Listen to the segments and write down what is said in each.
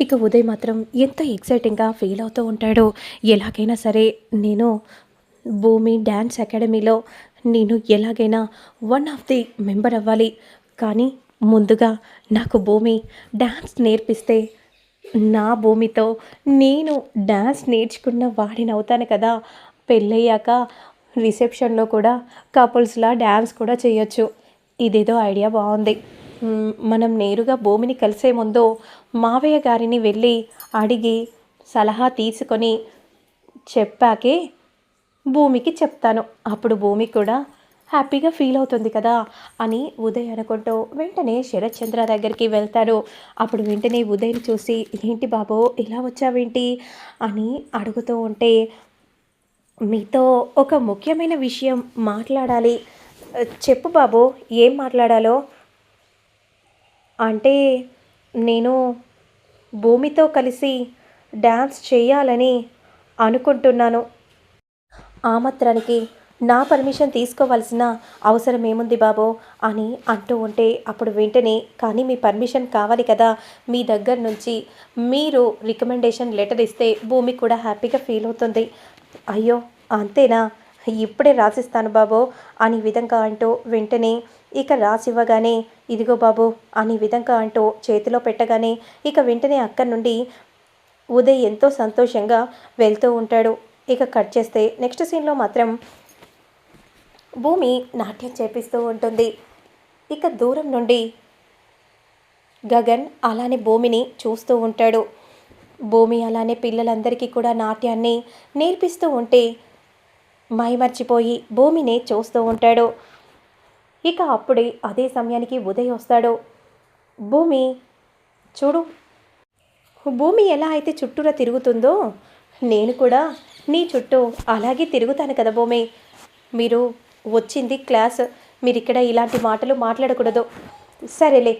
ఇక ఉదయ్ మాత్రం ఎంత ఎక్సైటింగ్గా ఫీల్ అవుతూ ఉంటాడో ఎలాగైనా సరే నేను భూమి డ్యాన్స్ అకాడమీలో నేను ఎలాగైనా వన్ ఆఫ్ ది మెంబర్ అవ్వాలి. కానీ ముందుగా నాకు భూమి డ్యాన్స్ నేర్పిస్తే నా భూమితో నేను డ్యాన్స్ నేర్చుకున్న వాడిని అవుతాను కదా. పెళ్ళయ్యాక రిసెప్షన్లో కూడా కపుల్స్లా డ్యాన్స్ కూడా చేయొచ్చు. ఇదేదో ఐడియా బాగుంది. మనం నేరుగా భూమిని కలిసే ముందు మావయ్య గారిని వెళ్ళి అడిగి సలహా తీసుకొని చెప్పాకే భూమికి చెప్తాను. అప్పుడు భూమి కూడా హ్యాపీగా ఫీల్ అవుతుంది కదా అని ఉదయ్ అనుకుంటూ వెంటనే శరత్చంద్ర దగ్గరికి వెళ్తాడు. అప్పుడు వెంటనే ఉదయ్ని చూసి ఏంటి బాబు ఇలా వచ్చావేంటి? అని అడుగుతూ ఉంటే మీతో ఒక ముఖ్యమైన విషయం మాట్లాడాలి. చెప్పు బాబు ఏం మాట్లాడాలో అంటే నేను భూమితో కలిసి డ్యాన్స్ చేయాలని అనుకుంటున్నాను. ఆ మాత్రానికి నా పర్మిషన్ తీసుకోవాల్సిన అవసరం ఏముంది బాబో? అని అంటూ ఉంటే అప్పుడు వెంటనే కానీ మీ పర్మిషన్ కావాలి కదా మీ దగ్గర నుంచి మీరు రికమెండేషన్ లెటర్ ఇస్తే భూమి కూడా హ్యాపీగా ఫీల్ అవుతుంది. అయ్యో అంతేనా? ఇప్పుడే రాసిస్తాను బాబో అని విధంగా అంటూ వెంటనే ఇక రాసివ్వగానే ఇదిగో బాబు అని విధంగా అంటూ చేతిలో పెట్టగానే ఇక వెంటనే అక్కడి నుండి ఉదయ్ ఎంతో సంతోషంగా వెళ్తూ ఉంటాడు. ఇక కట్ చేస్తే నెక్స్ట్ సీన్లో మాత్రం భూమి నాట్యం చేపిస్తూ ఉంటుంది. ఇక దూరం నుండి గగన్ అలానే భూమిని చూస్తూ ఉంటాడు. భూమి అలానే పిల్లలందరికీ కూడా నాట్యాన్ని నేర్పిస్తూ ఉంటే మైమర్చిపోయి భూమిని చూస్తూ ఉంటాడు. ఇక అప్పుడే అదే సమయానికి ఉదయ్ వస్తాడు. భూమి చూడు. భూమి ఎలా అయితే చుట్టూరా తిరుగుతుందో నేను కూడా నీ చుట్టూ అలాగే తిరుగుతాను కదా భూమి. మీరు వచ్చింది క్లాస్ మీరు ఇక్కడ ఇలాంటి మాటలు మాట్లాడకూడదు. సరేలే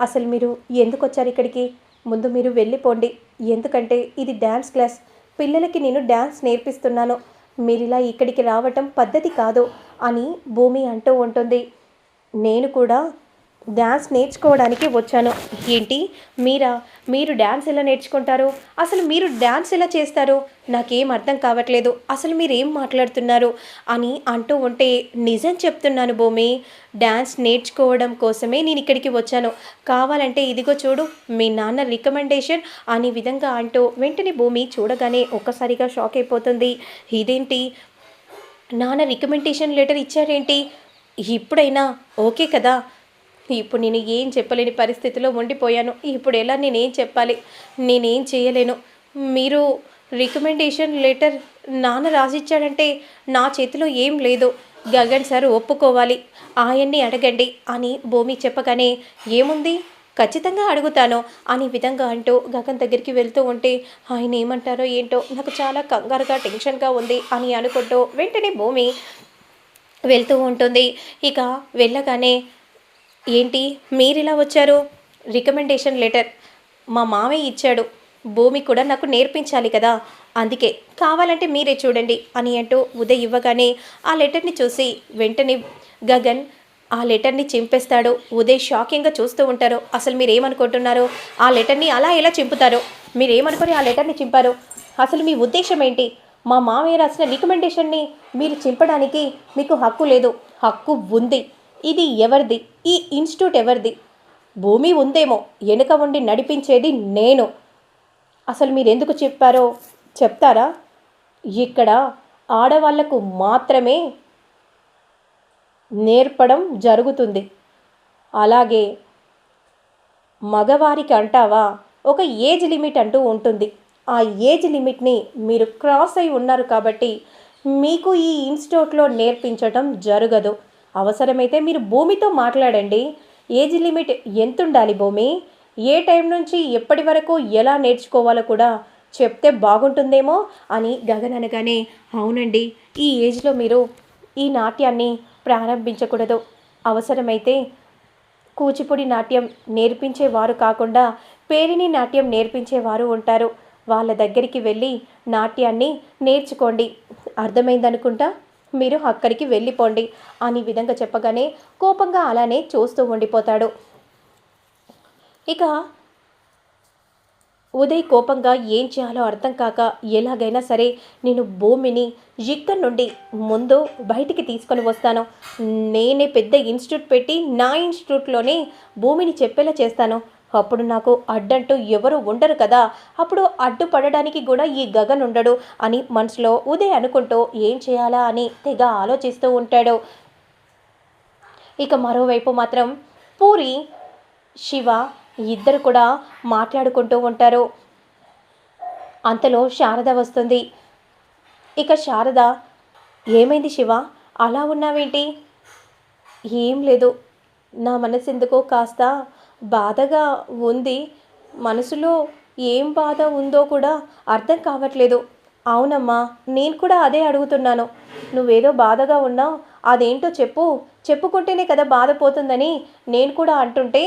అసలు మీరు ఎందుకు వచ్చారు ఇక్కడికి? ముందు మీరు వెళ్ళిపోండి. ఎందుకంటే ఇది డ్యాన్స్ క్లాస్. పిల్లలకి నేను డ్యాన్స్ నేర్పిస్తున్నాను. మీరు ఇలా ఇక్కడికి రావటం పద్ధతి కాదు అని భూమి అంటూ ఉంటుంది. నేను కూడా డ్యాన్స్ నేర్చుకోవడానికి వచ్చాను. ఏంటి? మీరా? మీరు డ్యాన్స్ ఎలా నేర్చుకుంటారు? అసలు మీరు డ్యాన్స్ ఎలా చేస్తారు? నాకేం అర్థం కావట్లేదు. అసలు మీరు ఏం మాట్లాడుతున్నారు? అని అంటూ ఉంటే నిజం చెప్తున్నాను భూమి. డ్యాన్స్ నేర్చుకోవడం కోసమే నేను ఇక్కడికి వచ్చాను. కావాలంటే ఇదిగో చూడు మీ నాన్న రికమెండేషన్ అనే విధంగా అంటూ వెంటనే భూమి చూడగానే ఒక్కసారిగా షాక్ అయిపోతుంది. ఇదేంటి? నాన్న రికమెండేషన్ లెటర్ ఇచ్చాడేంటి ఇప్పుడైనా ఓకే కదా? ఇప్పుడు నేను ఏం చెప్పలేని పరిస్థితిలో ఉండిపోయాను. ఇప్పుడు ఎలా నేనేం చెప్పాలి? నేనేం చేయలేను. మీరు రికమెండేషన్ లెటర్ నాన్న రాసిచ్చాడంటే నా చేతిలో ఏం లేదు. గగన్ సార్ ఒప్పుకోవాలి. ఆయన్ని అడగండి అని భూమి చెప్పగానే ఏముంది? ఖచ్చితంగా అడుగుతాను అని విధంగా అంటూ గగన్ దగ్గరికి వెళ్తూ ఉంటే ఆయన ఏమంటారో ఏంటో నాకు చాలా కంగారుగా టెన్షన్గా ఉంది అని అనుకుంటూ వెంటనే భూమి వెళ్తూ ఉంటుంది. ఇక వెళ్ళగానే ఏంటి? మీరు ఇలా వచ్చారు? రికమెండేషన్ లెటర్ మా మామయ్య ఇచ్చాడు. భూమి కూడా నాకు నేర్పించాలి కదా. అందుకే కావాలంటే మీరే చూడండి అని అంటూ ఉదయ్ ఇవ్వగానే ఆ లెటర్ని చూసి వెంటనే గగన్ ఆ లెటర్ని చింపేస్తాడు. ఉదయ్ షాకింగ్గా చూస్తూ ఉంటారు. అసలు మీరు ఏమనుకుంటున్నారు ఆ లెటర్ని అలా ఎలా చింపుతారు? మీరు ఏమనుకొని ఆ లెటర్ని చింపారు? అసలు మీ ఉద్దేశం ఏంటి? మా మామయ్య రాసిన రికమెండేషన్ని మీరు చింపడానికి మీకు హక్కు లేదు. హక్కు ఉంది. ఇది ఎవరిది? ఈ ఇన్స్టిట్యూట్ ఎవరిది? భూమి ఉందేమో వెనుక ఉండి నడిపించేది నేను. అసలు మీరు ఎందుకు చెప్పారో చెప్తారా? ఇక్కడ ఆడవాళ్ళకు మాత్రమే నేర్పడం జరుగుతుంది. అలాగే మగవారికి అంటావా? ఒక ఏజ్ లిమిట్ అంటూ ఉంటుంది. ఆ ఏజ్ లిమిట్ని మీరు క్రాస్ అయి ఉన్నారు కాబట్టి మీకు ఈ ఇన్స్టిట్యూట్లో నేర్పించటం జరగదు. అవసరమైతే మీరు భూమితో మాట్లాడండి. ఏజ్ లిమిట్ ఎంత ఉండాలి భూమి? ఏ టైం నుంచి ఎప్పటి వరకు ఎలా నేర్చుకోవాలో కూడా చెప్తే బాగుంటుందేమో అని గగన్ అనగానే అవునండి ఈ ఏజ్లో మీరు ఈ నాట్యాన్ని ప్రారంభించకూడదు. అవసరమైతే కూచిపూడి నాట్యం నేర్పించేవారు కాకుండా పేరిణి నాట్యం నేర్పించేవారు ఉంటారు. వాళ్ళ దగ్గరికి వెళ్ళి నాట్యాన్ని నేర్చుకోండి. అర్థమైందనుకుంటా? మీరు అక్కడికి వెళ్ళిపోండి అని విధంగా చెప్పగానే కోపంగా అలానే చూస్తూ ఉండిపోతాడు. ఇక ఉదయ్ కోపంగా ఏం చేయాలో అర్థం కాక ఎలాగైనా సరే నేను భూమిని ఇక్కడి నుండి ముందు బయటికి తీసుకొని వస్తాను. నేనే పెద్ద ఇన్స్టిట్యూట్ పెట్టి నా ఇన్స్టిట్యూట్లోనే భూమిని చెప్పేలా చేస్తాను. అప్పుడు నాకు అడ్డంటూ ఎవరు ఉండరు కదా. అప్పుడు అడ్డుపడడానికి కూడా ఈ గగన్ ఉండడు అని మనసులో ఉదయ్ అనుకుంటూ ఏం చేయాలా అని తెగ ఆలోచిస్తూ ఉంటాడు. ఇక మరోవైపు మాత్రం పూరి శివ ఇద్దరు కూడా మాట్లాడుకుంటూ ఉంటారు. అంతలో శారద వస్తుంది. ఇక శారద ఏమైంది శివ? అలా ఉన్నావేంటి? ఏం లేదు. నా మనసు ఎందుకో కాస్త బాధగా ఉంది. మనసులో ఏం బాధ ఉందో కూడా అర్థం కావట్లేదు. అవునమ్మా నేను కూడా అదే అడుగుతున్నాను. నువ్వేదో బాధగా ఉన్నావు అదేంటో చెప్పు. చెప్పుకుంటేనే కదా బాధ పోతుందని నేను కూడా అంటుంటే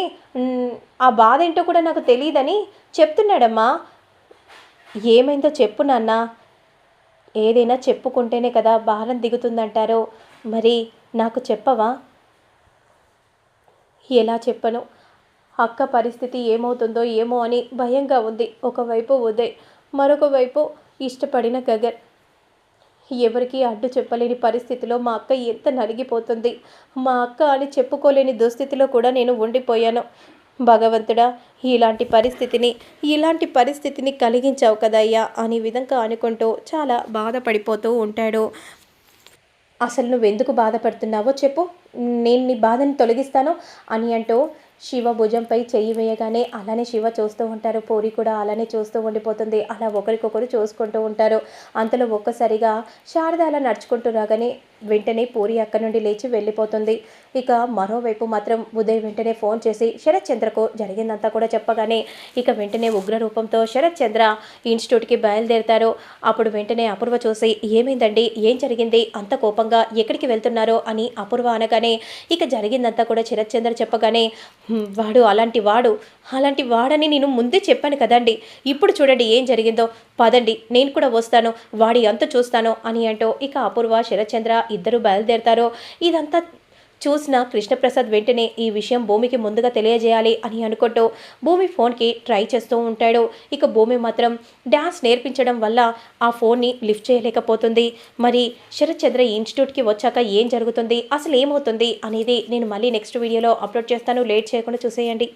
ఆ బాధ ఏంటో కూడా నాకు తెలియదని చెప్తున్నాడమ్మా. ఏమైందో చెప్పు నాన్న. ఏదైనా చెప్పుకుంటేనే కదా భారం దిగుతుందంటారో. మరి నాకు చెప్పవా? ఎలా చెప్పను? అక్క పరిస్థితి ఏమవుతుందో ఏమో అని భయంగా ఉంది. ఒకవైపు ఉదయ్ మరొక వైపు ఇష్టపడిన గగన్. ఎవరికి అడ్డు చెప్పలేని పరిస్థితిలో మా అక్క ఎంత నలిగిపోతుంది. మా అక్క అని చెప్పుకోలేని దుస్థితిలో కూడా నేను ఉండిపోయాను. భగవంతుడా ఇలాంటి పరిస్థితిని ఇలాంటి పరిస్థితిని కలిగించావు కదయ్యా అనే విధంగా అనుకుంటూ చాలా బాధపడిపోతూ ఉంటాడు. అసలు నువ్వెందుకు బాధపడుతున్నావో చెప్పు. నేను నీ బాధని తొలగిస్తాను అని అంటూ శివ భుజంపై చెయ్యి వేయగానే అలానే శివ చూస్తూ ఉంటారు. పూరి కూడా అలానే చూస్తూ ఉండిపోతుంది. అలా ఒకరికొకరు చూసుకుంటూ ఉంటారు. అంతలో ఒక్కసారిగా శారద అలా నడుచుకుంటూ రాగానే వెంటనే పూరి అక్కడి నుండి లేచి వెళ్ళిపోతుంది. ఇక మరోవైపు మాత్రం ఉదయ్ వెంటనే ఫోన్ చేసి శరత్ చంద్రకు జరిగిందంతా కూడా చెప్పగానే ఇక వెంటనే ఉగ్ర రూపంతో శరత్ చంద్ర ఇన్స్టిట్యూట్కి బయలుదేరుతారు. అప్పుడు వెంటనే అపూర్వ చూసి ఏమైందండి? ఏం జరిగింది? అంత కోపంగా ఎక్కడికి వెళ్తున్నారో? అని అపూర్వ అనగానే ఇక జరిగిందంతా కూడా శరత్ చంద్ర చెప్పగానే వాడు అలాంటి వాడు. అలాంటి వాడని నేను ముందే చెప్పాను కదండి. ఇప్పుడు చూడండి ఏం జరిగిందో. పదండి నేను కూడా వస్తాను. వాడి అంత చూస్తాను అని అంటూ ఇక అపూర్వ శరచంద్ర ఇద్దరు బయలుదేరతారో. ఇదంతా చూసిన కృష్ణప్రసాద్ వెంటనే ఈ విషయం భూమికి ముందుగా తెలియజేయాలి అని అనుకుంటూ భూమి ఫోన్కి ట్రై చేస్తూ ఉంటాడు. ఇక భూమి మాత్రం డ్యాన్స్ నేర్పించడం వల్ల ఆ ఫోన్ని లిఫ్ట్ చేయలేకపోతుంది. మరి శరత్చంద్ర ఇన్స్టిట్యూట్కి వచ్చాక ఏం జరుగుతుంది? అసలు ఏమవుతుంది? అనేది నేను మళ్ళీ నెక్స్ట్ వీడియోలో అప్లోడ్ చేస్తాను. లేట్ చేయకుండా చూసేయండి.